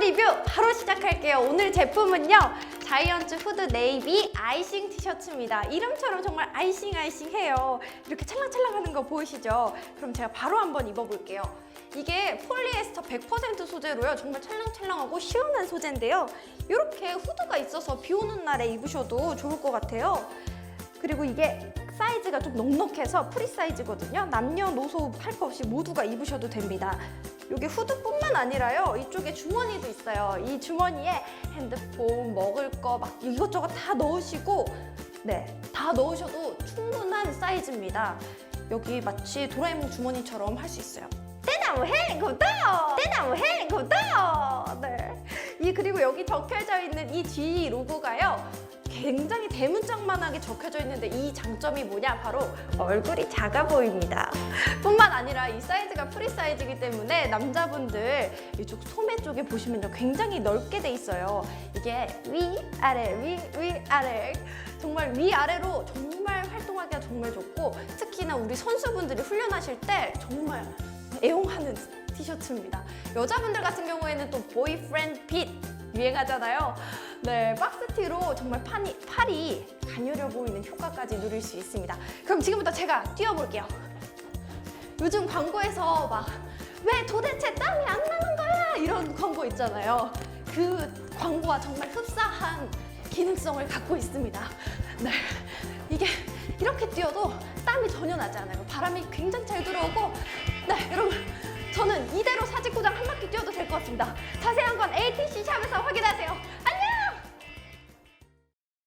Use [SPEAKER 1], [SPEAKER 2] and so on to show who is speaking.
[SPEAKER 1] 100초 리뷰 바로 시작할게요. 오늘 제품은요. 자이언츠 후드 네이비 아이싱 티셔츠입니다. 이름처럼 정말 아이싱 아이싱해요. 이렇게 찰랑찰랑 하는 거 보이시죠? 그럼 제가 바로 한번 입어볼게요. 이게 폴리에스터 100% 소재로요. 정말 찰랑찰랑하고 시원한 소재인데요. 이렇게 후드가 있어서 비 오는 날에 입으셔도 좋을 것 같아요. 그리고 이게 사이즈가 좀 넉넉해서 프리 사이즈거든요. 남녀노소 할 거 없이 모두가 입으셔도 됩니다. 이게 후드뿐만 아니라요. 이쪽에 주머니도 있어요. 이 주머니에 핸드폰, 먹을 거 막 이것저것 다 넣으시고 네, 다 넣으셔도 충분한 사이즈입니다. 여기 마치 도라에몽 주머니처럼 할 수 있어요. 대나무 행구도! 대나무 행구도! 네. 이 그리고 여기 적혀져 있는 이 G 로고가요. 굉장히 대문짝만하게 적혀져 있는데 이 장점이 뭐냐? 바로 얼굴이 작아 보입니다. 뿐만 아니라 이 사이즈가 프리 사이즈이기 때문에 남자분들 이쪽 소매 쪽에 보시면요. 굉장히 넓게 돼 있어요. 이게 위, 아래, 위, 위, 아래. 정말 위 아래로 정말 활동하기가 정말 좋고 특히나 우리 선수분들이 훈련하실 때 정말 애용하는 티셔츠입니다. 여자분들 같은 경우에는 또 보이프렌드 핏 유행하잖아요. 네, 박스티로 정말 판이, 팔이 가녀려 보이는 효과까지 누릴 수 있습니다. 그럼 지금부터 제가 뛰어볼게요. 요즘 광고에서 막 왜 도대체 땀이 안 나는 거야 이런 광고 있잖아요. 그 광고와 정말 흡사한 기능성을 갖고 있습니다. 네, 이게 이렇게 뛰어도 땀이 전혀 나지 않아요. 바람이 굉장히 잘 들어오고, 네, 여러분 저는 이대로 사직구장 한 바퀴 뛰어도 될 것 같습니다. 자세한 건 ATC 샵에서 확인하세요.